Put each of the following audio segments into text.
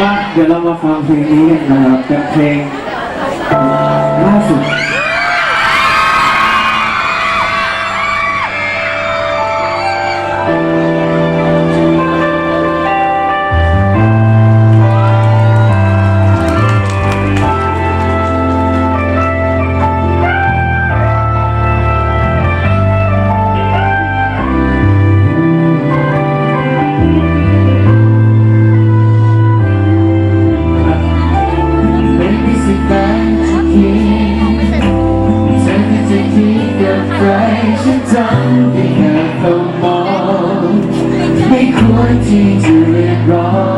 มาเดี๋ยวเรามาฟังเพลงนี้กันนะครับเป็นเพลงล่าสุด ที่จะเรียกร้อง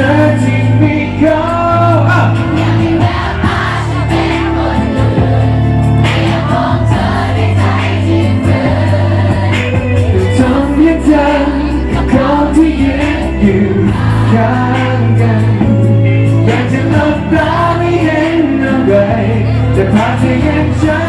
อย่างเธอที่มีเขาอะทำให้เธอเขาที่ยืนอยู่ข้างกันอยากจะหลับตาไม่เห็นอะไรแต่ภาพเธอยังชัด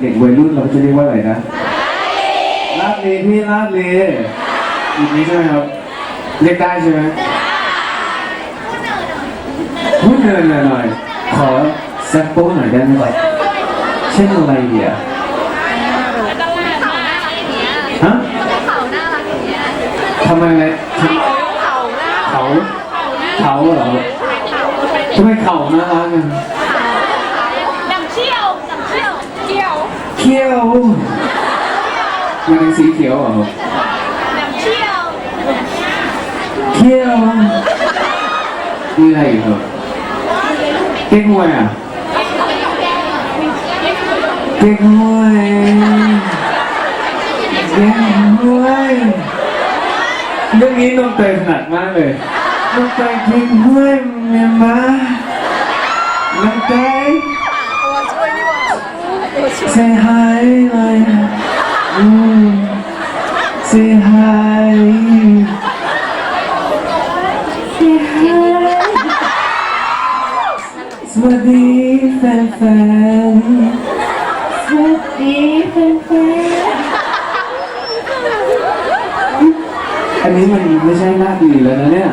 เกิดเด็กวัยรุ่นเราก็จะเรียกว่าอะไรนะลาดเลพี่ลาดเลอย่างนี้ใช่ไหมครับ เรียกได้ใช่ไหมพูดเนินหน่อยๆขอแซมเปิลหน่อยได้ไหมครับเช่นอะไรเดียฮะทำไมไงเขาเขาเหรอทำไมเข่าน่ารักอะ น้ำเชี่ยวน้ำเชี่ยวเชี่ยว เขี้ยวมันเป็นสีเขียวเหรอน้ำเชี่ยวเขี้ยวมีอะไรอีกครับเก๊กฮวยอะเก๊กฮวยเก่งห้วยเรื่องนี้น้องเตยถนัดมากเลยน้องเตยเก่งห้วยเมียมาน้องเตย Say hi เลยอืม Say hi Say hi สวัสดีแฟนๆสวัสดีแฟนๆอันนี้มันไม่ใช่หน้าดีแล้วนะเนี่ย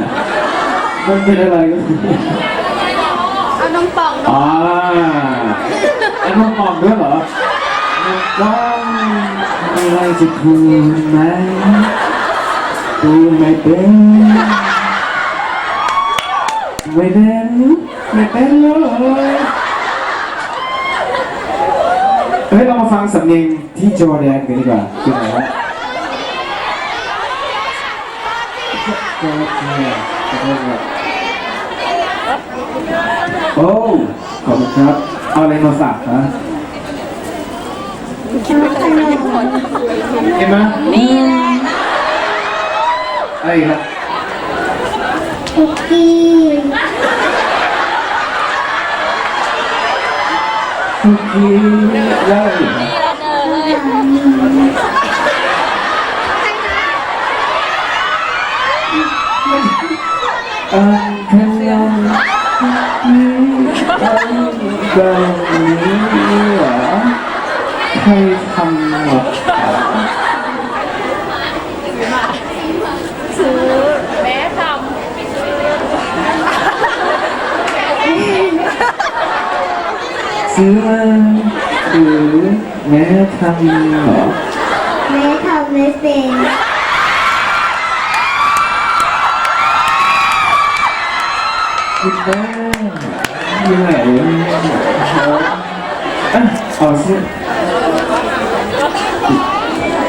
มันเป็นอะไรก็ คือเอาน้องปองน้องอ่าแล้วมันมองด้วยเหรอมันต้องอะไรจะพูดไหมพูดไม่เป็นไม่เป็นไม่เป็นเลยเฮ้ยเรามาฟังสำเนียงที่จอร์แดนกันดีกว่าคือไหนวะจอร์แดนขอโทษครับ โอ้ ขอบคุณครับ เอาอะไรมาฝากคะเห็นไหมนี่แหละอะไรครับคุกกี้คุกกี้แล้วอะไรอีกครับนี่ละเนยอั แบบนี้เหรอใครทำหมดแม่ทซื้อมาหรือแม่ทำเหรอแม่ทำไม่เป็น อยู่ไหนอะเอาสิ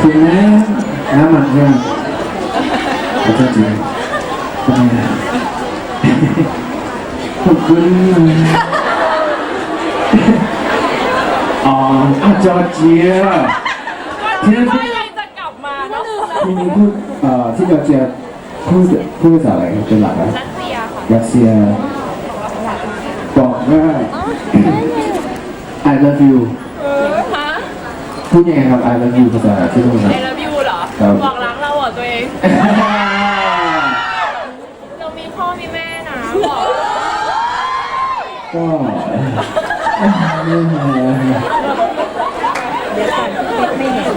คุณแม่น้ำมันยังขอโทษทีคุณแม่ะขอบคุณอ๋ออะจอร์เจียที่นั่นำพูดอะไรจะกลับมาเนาะที่นี่พูดเอ่อที่จอร์เจียพูดพูดภาษาอะไรเป็นหลักอะรัสเซียค่ะรัสเซีย บอกว่า I love you ฮะ พูดยังไงครับ I love you ภาษาที่นู่นครับไอลาวิวเหรอ ครับ บอกรักเราเหรอตัวเอง เรามีพ่อมีแม่นะบอกก็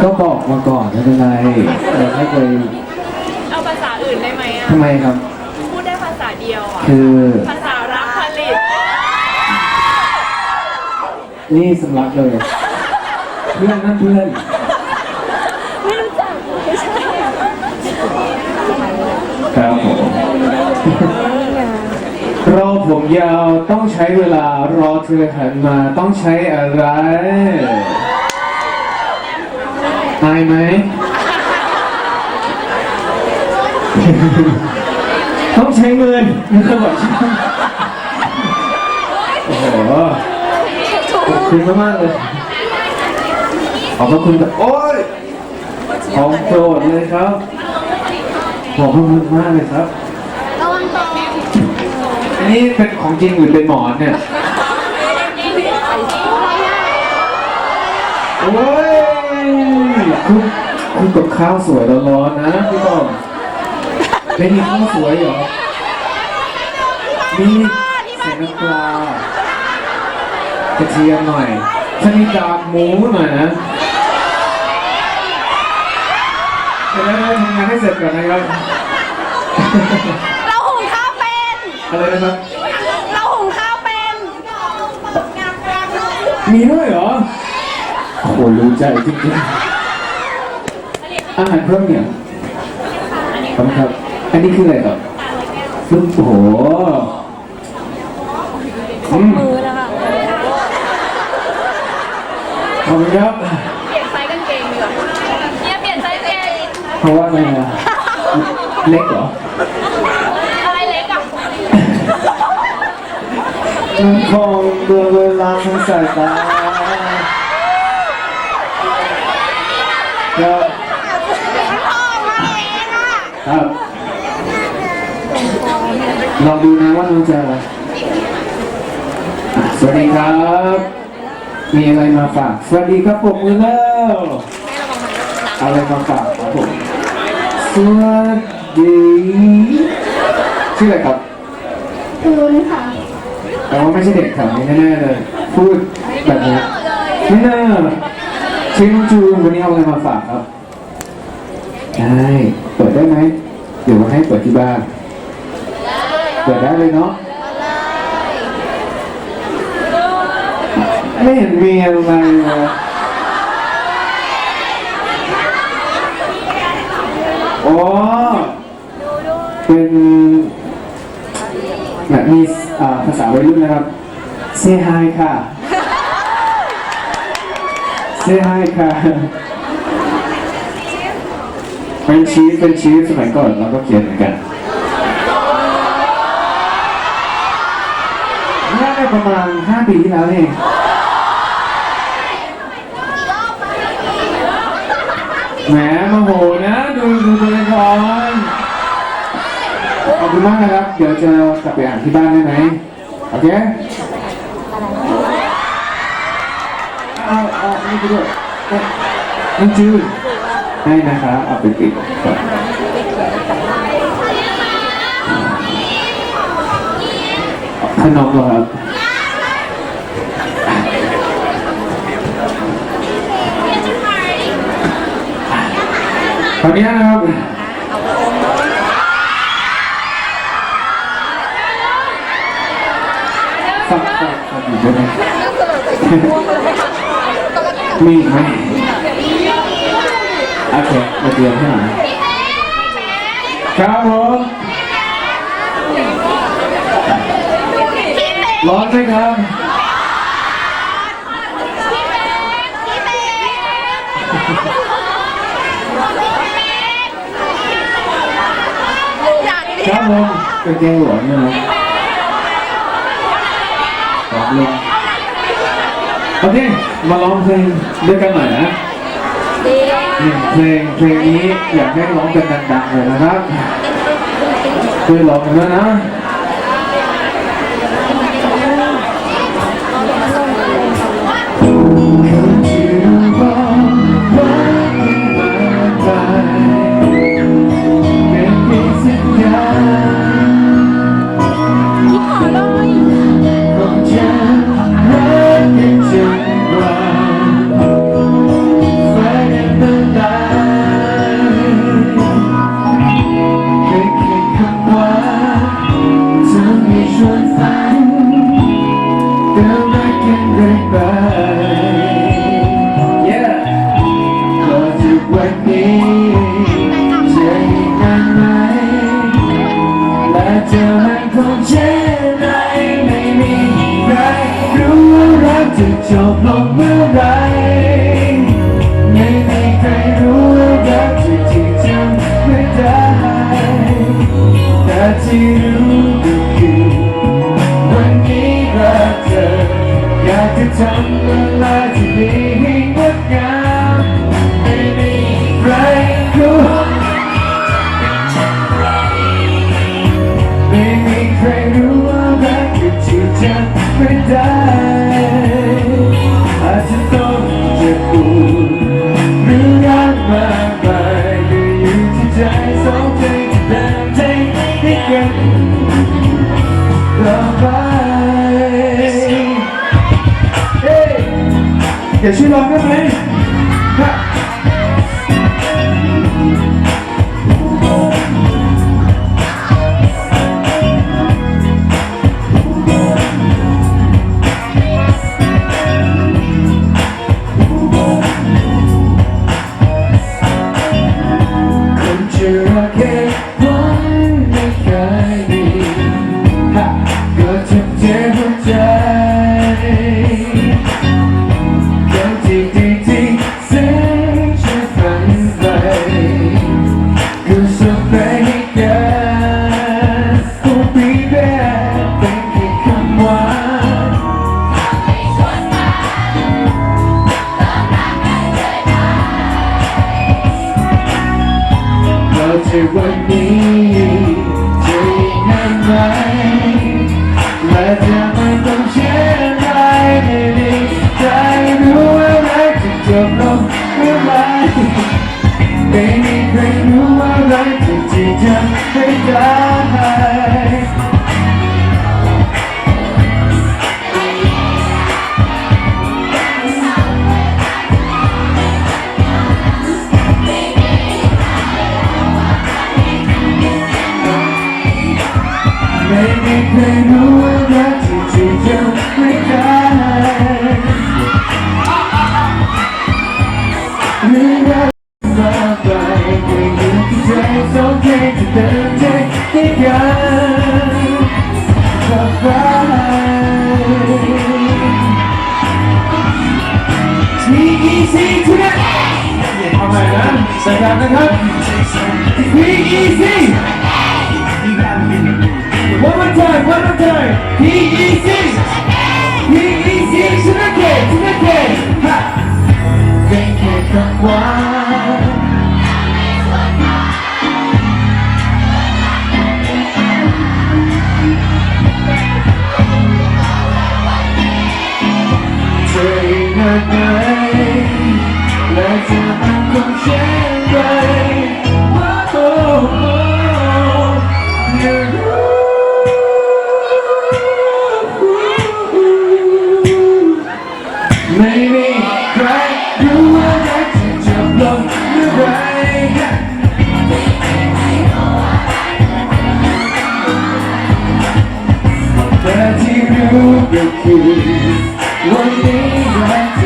ก็บอกมาก่อนไม่เป็นไรเราไม่เคยเอาภาษาอื่นได้ไหมอะ ทำไมครับ พูดได้ภาษาเดียวอะ คือ ภาษารักผลิต นี่สำลักเลย เพื่อนนั่นเพื่อนไม่รู้จักไม่ใช่ครับผมรอผมยาวต้องใช้เวลารอเธอหันมาต้องใช้อะไรอายไหมต้องใช้เงินไม่เคยบอกใช่ไหมโอ้โห คุณมากๆเลย ขอบพระคุณครับโอ้ย ของโปรดเลยครับ ขอบพระคุณมากเลยครับ ระวังตัวอันนี้เป็นของจริงหรือเป็นหมอนเนี่ย โอ้ยคุณคุณกับข้าวสวยร้อนๆนะพี่บอมไม่มีข้าวสวยเหรอมีใส่น้ำปลาก ระเทียมหน่อยถ้ามีกากหมูหน่อยนะเดี๋ยวเราทำงานให้เสร็จก่อนนะครับ เราหุงข้าวเป็น อะไรนะครับ เราหุงข้าวเป็น มีด้วยเหรอโอ้โหรู้ใจจริงๆอาหารเพิ่มเนี่ยขอบคุณครับ อันนี้คืออะไรครับลูกโอ้โหอืม มือนะ คะขอบคุณครับ เปลี่ยนไซส์กางเกงดีกว่าเนี่ยเปลี่ยนไซส์กางเกงเพราะว่าอะไรอะเล็กเหรออะไรเล็กอะมันคงเบื่อเวลาทั้งสายตาครับครับลองดูนะว่าน้องจะอะสวัสดีครับ มีอะไรมาฝาก สวัสดีครับผมมือแล้วเอาอะไรมาฝากครับผมสวัสดีชื่ออะไรครับทูนค่ะแต่ว่าไม่ใช่เด็กแถวนี้แน่ๆเลย พูดแบบนี้ไม่น่าชื่อน้องจูนวันนี้เอาอะไรมาฝากครับได้เปิดได้ไหมเดี๋ยวให้เปิดที่บ้าน เปิดได้เลยเนาะ ไม่เห็นมีอะไรเลยโอ้เป็นแบบมีอ่าภาษาวัยรุ่นนะครับ say hi ค่ะ say hi ค่ะ เป็นชีสเป็นชีสสมัยก่อนเราก็เขียนเหมือนกันน่าจะประมาณ 5 ปีที่แล้วนี่เอง แหมโมโหนะดูดูตัวละครขอบคุณมากนะครับ เดี๋ยวจะกลับไปอ่านที่บ้านได้ไหมโอเคเอาเอานี่ไปด้วยเอ๊ะน้องจืดให้นะครับเอาไปปิดก่อนขนมเหรอครับ ตอนนี้นะครับฟังฟังฟังอยู่ด้วยไหมมีอีกไหมโอเคมาเตรียมให้หน่อยครับผมร้อนไหมครับ ครับผมเป็นเกงหลวงเนี่ยนะร้องเลยโอเคมาร้องเพลงด้วยกันหน่อยนะนี่เพลงเพลงนี้อยากให้ร้องกันดังๆเลยนะครับช่วยร้องกันด้วยนะ อย่าช่ time, one more time. P-E-C. P-E-C. ชนะเกตชน ที่รู้ก็คือวัน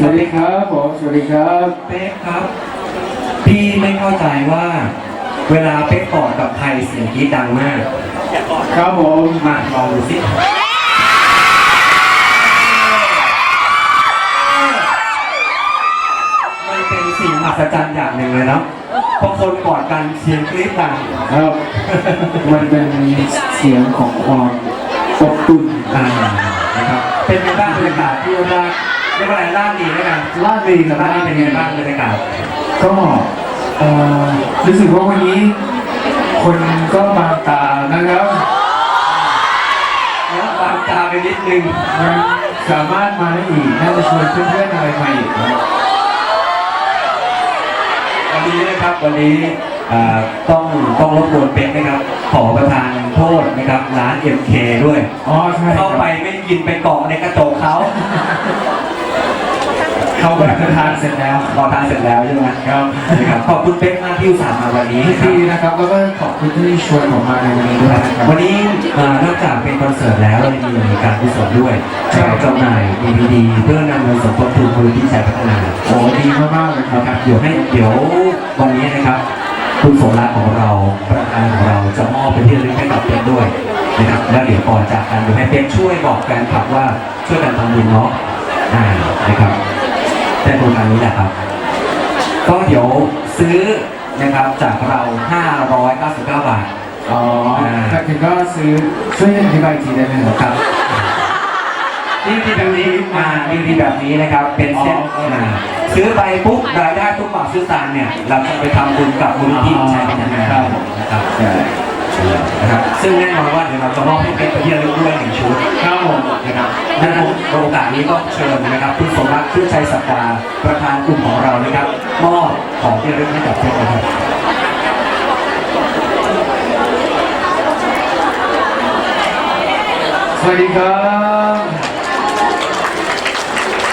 สวัสดีสครัวับสดีครับผมสวัสดีครับเป๊กครับ พี่ไม่เข้าใจว่า เวลาเป๊กกอดกับใครเสียงกรี๊ดดังมากครับผมมาลองดูสิมันเป็นสิ่งมหัศจรรย์อย่างหนึ่งเลยเนาะพอคนกอดกันเสียงกรี๊ดดังครับ มันเป็นเสียงของความอบอุ่นอ่านะครับ เป็นไงบ้างบรรยากาศที่ราช เรียกว่าอะไรราชดีแล้วกันลาดลีครับราชดีเป็นไงบ้างบรรยากาศก็เอ่อรู้สึกว่าวันนี้ คนก็บางตานะครับแล้วบางตาไปนิดนึงมันสามารถมาได้อีกน่าจะชวนเพื่อนๆอะไรมาอีกนะครับวันนี้นะครับวันนี้เอ่อต้องต้องรบกวนเป็กนะครับ ขอประทานโทษนะครับร้าน MK ด้วยอ๋อใช่คเข้ารับไปไม่ได้ยินไปเกาะในกระจกเขา เข้าไปทานเสร็จแล้วรอทานเสร็จแล้วใช่ไหมครับนะครับขอบคุณเป็กมากที่อุตส่าห์มาวันนี้นะครัดีบนะครับแล้วก็ขอบคุณที่ชวนผมมาในวันนี้ด้วยนะครับ วันนี้เอ่อนอกจากเป็นคอนเสิร์ตแล้วเรายังมีการกุศลด้วยใช่ จำหน่าย DVD เพื่อนำเงินสมทบทุนมูลนิธิชัยพัฒนาโอ้ดีมากๆเลยครับ นะครับเดี๋ยวให้เดี๋ยววันนี้นะครับ คุณโสรัตน์ของเราประธานของเราจะมอบเป็นที่ระลึกให้กับเป็กด้วยนะครับแล้วเดี๋ยวก่อนจากกันเดี๋ยวให้เป็กช่วยบอกแฟนคลับว่าช่วยกันทำบุญเนาะอ่านะครับ แต่โครงการนี้แหละครับ ก็เดี๋ยวซื้อนะครับจากเรา 599 บาท อ๋อถ้าถึงก็ซื้อช่วยอธิบายอีกทีได้ไหมครับ ครับนี่ดีแบบนี้มาดีดีแบบนี้นะครับ เป็นเซ็ตอ๋ออ่าซื้อไปปุ๊บรายได้ทุกบาททุกสตางค์เนี่ย เราจะไปทำบุญกับมูลนิธิชัยพัฒนานะครับ ใช่ นะครับ ซึ่งแน่นอนว่าเดี๋ยวเราจะมอบให้เป็นที่ระลึกด้วยหนึ่งชุดครับผมนะครับดังนั้นโอกาสนี้ก็เชิญนะครับคุณสมรักชื่อชัยสัปดาห์ประธานกลุ่มของเรานะครับมอบของที่ระลึกให้กับเพื่อนนะครับสวัสดีครับ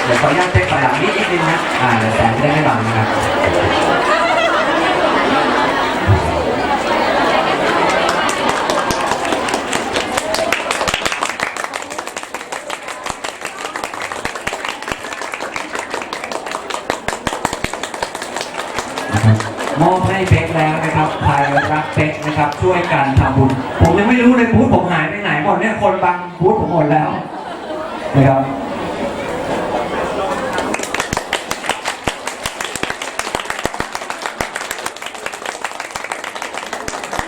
เดี๋ยวขออนุญาตเช็คถอยหลังนิดนิดนึงนะอ่าเดี๋ยวแสงจะได้ไม่บังนะครับนะครับ ผมหายไปไหนหมดเนี่ยคนบังบูธผมหมดแล้วนะครับ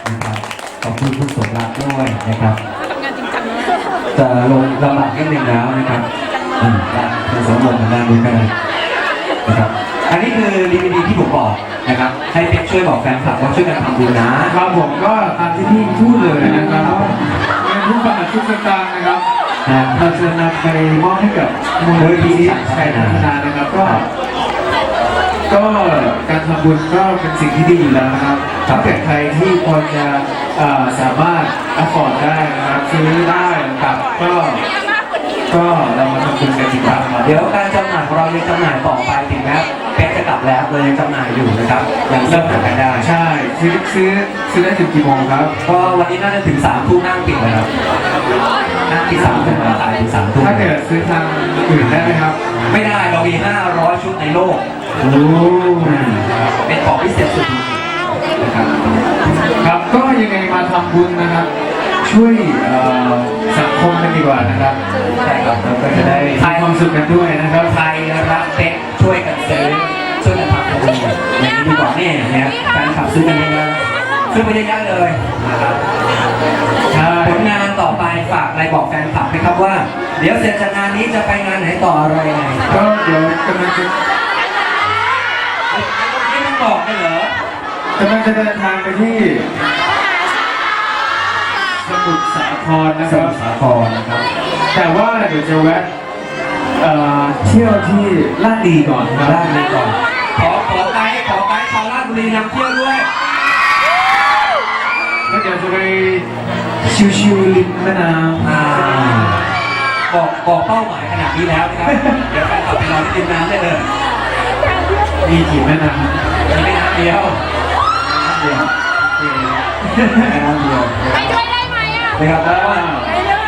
นะครับขอบคุณคุณสมรักด้วยนะครับทำงานจริงจังนะจะลงลำบากนิดนึงแล้วนะครับอืมได้เป็นสมบูรณ์ทางด้านนี้ก็ได้นะครับ อันนี้คือดีวดีที่ผมบอกนะครับ ให้เป็กช่วยบอกแฟนคลับว่าช่วยกันทำบุญนะครับผมก็ตามที่พี่พูดเลยนะครับเงินทุกบาททุกสตางค์นะครับครับเราจะนำไปมอบให้กับมูลนิธิชัยพัฒนานะครับก็ก็การทำบุญก็เป็นสิ่งที่ดีอยู่แล้วนะครับถ้าเกิดใครที่พอจะเอ่อสามารถ afford ได้นะครับซื้อได้นะครับก็ก็เรามาทำบุญกันดีกว่าครับเดี๋ยวการ ยังจำหน่ายอยู่นะครับยังเริ่มหากันได้ใช่ ซื้อซื้อซื้อได้ถึงกี่โมงครับ ก็วันนี้น่าจะถึงสามทุ่มนั่งปิดแล้วครับนั่งปิดสามทุ่มเราขายถึงสามทุ่มถ้าเกิดซื้อทางอื่นได้ไหมครับ ไม่ได้เรามี 500 ชุดในโลก โอ้เป็นของพิเศษสุดนะครับครับก็ยังไงมาทำบุญนะครับ ช่วยเอ่อสังคมกันดีกว่านะครับใช่ครับเราก็จะได้มีความสุขกันด้วยนะครับ ใครรักเป็กช่วยกันซื้อ อย่างนี้ดีกว่านี่เนี่ยการขับซื้อกันเยอะๆซื้อไปเยอะๆเลยนะครับใช่ผลงานต่อไปฝากอะไรบอกแฟนคลับไหมครับว่า เดี๋ยวเสร็จจากงานนี้จะไปงานไหนต่ออะไรยังไงก็เดี๋ยวกำลังจะไม่ต้องบอกเลยเหรอกำลังจะเดินทางไปที่สมุทรสาครนะสครับ มุทรสาครนะครับ แต่ว่าเดี๋ยวจะแวะเอ่อเที่ยวที่ลาดดีก่อนครับ ได้เลยก่อน ขอขอไกด์ขอไกด์ชาว ราชบุรีนำเที่ยวด้วยแล้วเดี๋ยวจะไปชิวๆริมแม่น้อ่าบอกบอกเป้าหมายขนาดนี้แล้วนะครับ เดี๋ยวแฟนคลับไปรอที่ริมน้ำได้เลยำมีกี่แม่น้ำมีไม่น้ำเดียวน้ำเดียวน้ำเดียวไปด้วยได้ไหมอะนะครับเพราะว่าไปเลย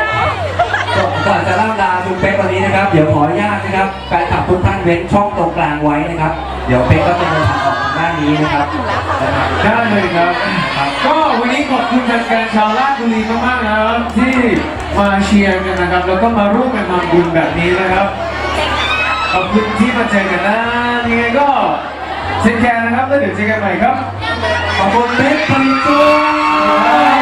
ก่อนจะล่ำลาคุณเป๊กวันนี้นะครับ เดี๋ยวขออนุญาตนะครับแฟนคลับทุกท่านเว้นช่องตรงกลางไว้นะครับ เดี๋ยวเป๊กก็จะเดินทางออกทางด้า นนี้นะครับ ได้เลยครับ ก็วันนี้ขอบคุณแฟนๆชาวราชบุรีมากๆนะครับที่มาเชียร์กันนะครับ แล้วก็มาร่วมกันทำบุญแบบนี้นะครับ ขอบคุณที่มาเจอกันนะยังไงก็เช็คแคร์นะครับแล้วเดี๋ยวเจอกันใหม่ครับขอบคุณเล็กพันตัว